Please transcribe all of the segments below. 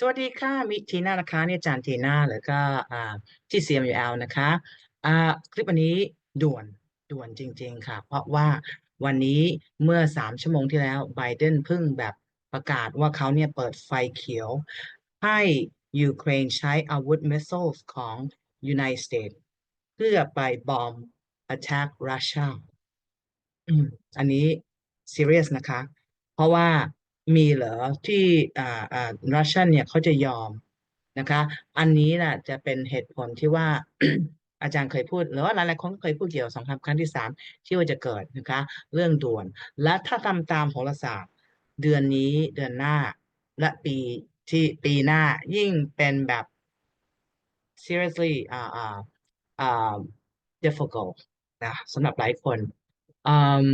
สวัสดีค่ะ มิทีน่านะคะเนี่ยอาจารย์ทีน่าแล้วก็อ่าที่ CMUL นะคะอ่าคลิปวันนี้ด่วนด่วนจริง ๆ ค่ะ เพราะว่าวันนี้เมื่อสามชั่วโมงที่แล้วไบเดนเพิ่งแบบประกาศว่าเขาเนี่ยเปิดไฟเขียว ให้ยูเครนใช้อาวุธมิสไซล์ของ United States เพื่อไปบอม attack Russia อันนี้ serious นะคะ เพราะว่า มีเหรอที่อ่าอ่ารัสเซียเนี่ยเขาจะยอมนะคะ อันนี้น่ะจะเป็นเหตุผลที่ว่า อาจารย์เคยพูดหรือว่าหลายๆคนเคยพูดเกี่ยวกับสงครามครั้งที่สามที่ว่าจะเกิดนะคะ เรื่องด่วน และถ้าทำตามโหราศาสตร์ เดือนนี้เดือนหน้าและปีที่ปีหน้ายิ่งเป็นแบบ seriously อ่าอ่าอ่า difficult นะสำหรับหลายคนอืม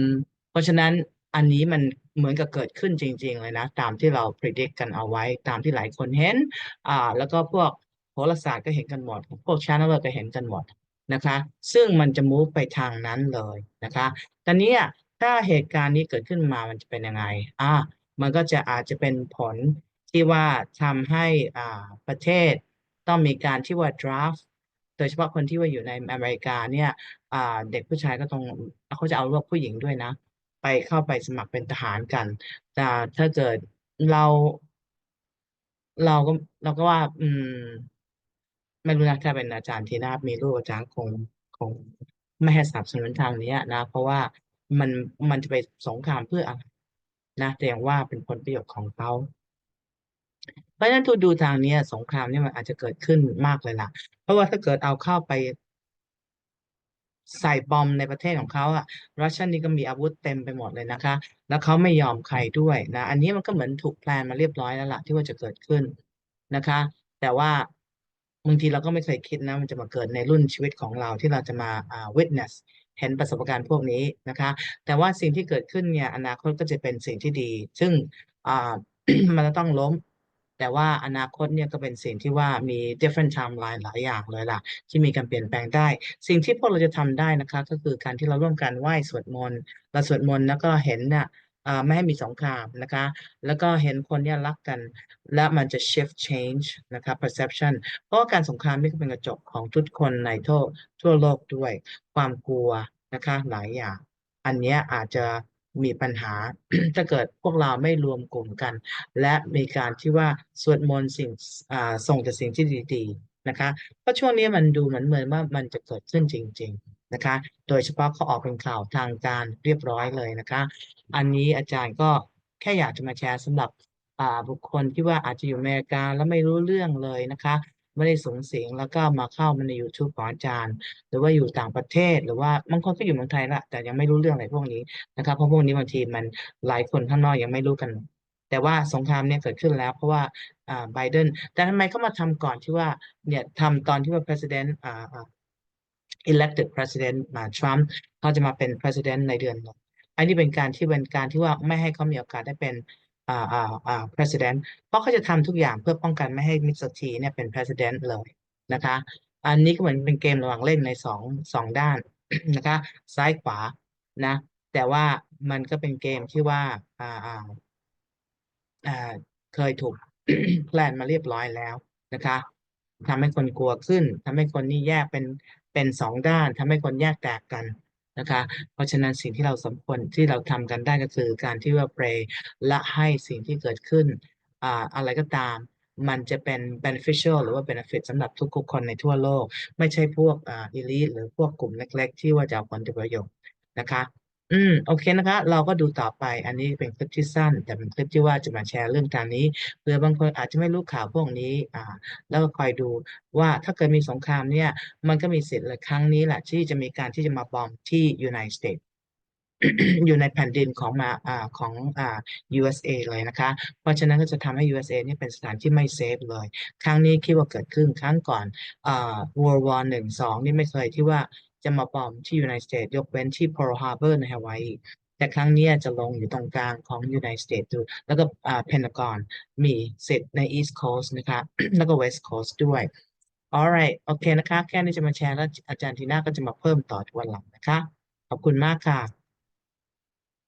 เพราะฉะนั้นอันนี้มัน เหมือนกับเกิดขึ้นจริง ๆ เลยนะ ตามที่เรา predict กันเอาไว้ ตามที่หลายคนเห็นอ่าแล้วก็พวกโหราศาสตร์ก็เห็นกันหมด พวก channeler ก็เห็นกันหมดนะคะ ซึ่งมันจะ move ไปทางนั้นเลยนะคะ ตอนนี้ถ้าเหตุการณ์นี้เกิดขึ้นมามันจะเป็นยังไงอ่ามันก็จะอาจจะเป็นผลที่ว่าทำให้อ่าประเทศต้องมีการที่ว่า draft โดยเฉพาะคนที่ว่าอยู่ในอเมริกาเนี่ยอ่าเด็กผู้ชายก็ต้องเขาจะเอาพวกผู้หญิงด้วยนะ ไปเข้าไปสมัครเป็นทหารกัน แต่ถ้าเกิดเรา เราก็เราก็ว่า อืม ไม่รู้นะถ้าเป็นอาจารย์ทีน่ามีลูกอาจารย์คงคงไม่ให้สนับสนุนทางนี้นะ เพราะว่ามันมันจะไปสงครามเพื่ออะไรนะแต่อย่างว่าเป็นผลประโยชน์ของเขาเพราะฉะนั้นทูดูทางนี้สงครามนี่มันอาจจะเกิดขึ้นมากเลยล่ะ เพราะว่าถ้าเกิดเอาเข้าไป ใส่บอมในประเทศของเขาอะรัสเซียนี่ก็มีอาวุธเต็มไปหมดเลยนะคะ แล้วเขาไม่ยอมใครด้วยนะอันนี้มันก็เหมือนถูกแพลนมาเรียบร้อยแล้วล่ะที่ว่าจะเกิดขึ้นนะคะ แต่ว่าบางทีเราก็ไม่เคยคิดนะมันจะมาเกิดในรุ่นชีวิตของเราที่เราจะมาอ่า witness เห็นประสบการณ์พวกนี้นะคะ แต่ว่าสิ่งที่เกิดขึ้นเนี่ยอนาคตก็จะเป็นสิ่งที่ดี ซึ่งอ่ามันจะต้องล้ม แต่ว่าอนาคตเนี่ยก็เป็นสิ่งที่ว่ามี different timeline หลายอย่างเลยล่ะ ที่มีการเปลี่ยนแปลงได้ สิ่งที่พวกเราจะทำได้นะคะ ก็คือการที่เราร่วมกันไหว้สวดมนต์เราสวดมนต์แล้วก็เห็นเนี่ยไม่ให้มีสงครามนะคะ แล้วก็เห็นคนเนี่ยรักกัน และมันจะ shift change นะคะ perception เพราะว่าการสงครามนี่ก็เป็นกระจกของทุกคนในทั่วทั่วโลกด้วย ความกลัวนะคะหลายอย่าง อันนี้อาจจะ มีปัญหา ถ้าเกิดพวกเราไม่รวมกลุ่มกัน และมีการที่ว่าสวดมนต์สิ่งส่งแต่สิ่งที่ดีๆนะคะเพราะช่วงนี้มันดูเหมือนเหมือนว่ามันจะเกิดขึ้นจริง ๆนะคะ โดยเฉพาะเขาออกเป็นข่าวทางการเรียบร้อยเลยนะคะ อันนี้อาจารย์ก็แค่อยากจะมาแชร์สำหรับบุคคลที่ว่าอาจจะอยู่อเมริกาแล้วไม่รู้เรื่องเลยนะคะ ไม่ได้สูงสิงแล้วก็มาเข้ามาใน YouTube ของอาจารย์ หรือว่าอยู่ต่างประเทศ หรือว่าบางคนก็อยู่เมืองไทยละแต่ยังไม่รู้เรื่องอะไรพวกนี้นะครับเพราะพวกนี้บางทีมันหลายคนข้างนอกยังไม่รู้กัน แต่ว่าสงครามเนี่ยเกิดขึ้นแล้วเพราะว่าไบเดนแต่ทำไมเขามาทำก่อนที่ว่าเนี่ยทำตอนที่ว่า president อ่า elected president มาทรัมป์เขาจะมาเป็น president ในเดือนอันนี้เป็นการที่เป็นการที่ว่าไม่ให้เขามีโอกาสได้เป็น อ่าอ่าอ่า president เพราะเขาจะทำทุกอย่างเพื่อป้องกันไม่ให้มิสเตอร์ทีเนี่ยเป็น president เลยนะคะ อันนี้ก็เหมือนเป็นเกมระหว่างเล่นในสองสองด้านนะคะ ซ้ายขวานะ แต่ว่ามันก็เป็นเกมที่ว่าอ่าอ่าอ่าเคยถูกแพลนมาเรียบร้อยแล้วนะคะทำให้คนกลัวขึ้นทำให้คนนี่แยกเป็นเป็นสองด้านทำให้คนแยกแตกกัน นะคะ เพราะฉะนั้นสิ่งที่เราสมควรที่เราทำกันได้ก็คือการที่ว่า pray และให้สิ่งที่เกิดขึ้นอ่าอะไรก็ตามมันจะเป็น beneficial หรือว่า benefit สำหรับทุกๆคนในทั่วโลก ไม่ใช่พวกอ่า elite หรือพวกกลุ่มเล็ก ๆ ที่ว่าจะเอาผลประโยชน์นะคะ อืมโอเคนะคะ เราก็ดูต่อไปอันนี้เป็นคลิปที่สั้น แต่เป็นคลิปที่ว่าจะมาแชร์เรื่องการนี้เผื่อบางคนอาจจะไม่รู้ข่าวพวกนี้อ่าแล้วก็คอยดูว่าถ้าเกิดมีสงครามเนี่ย มันก็มีสิทธิ์เลยครั้งนี้แหละที่จะมีการที่จะมาบอมที่ United States อยู่ในแผ่นดินของมาอ่าของอ่า USA เลยนะคะ เพราะฉะนั้นก็จะทำให้ USA นี่เป็นสถานที่ไม่เซฟเลย ครั้งนี้คิดว่าเกิดขึ้นครั้งก่อนอ่า World War หนึ่งสองนี่ไม่เคยที่ว่า จะมาบอมที่ United States ยกเว้นที่ Pearl Harbor ในฮาวายแต่ครั้งนี้จะลงอยู่ตรงกลางของ United States ดูแล้วก็อ่า Pentagon มีเสร็จใน East Coast นะคะแล้วก็ West Coast ด้วย alright โอเคนะคะ แค่นี้จะมาแชร์แล้วอาจารย์ทีน่าก็จะมาเพิ่มต่อวันหลังนะคะ ขอบคุณมากค่ะ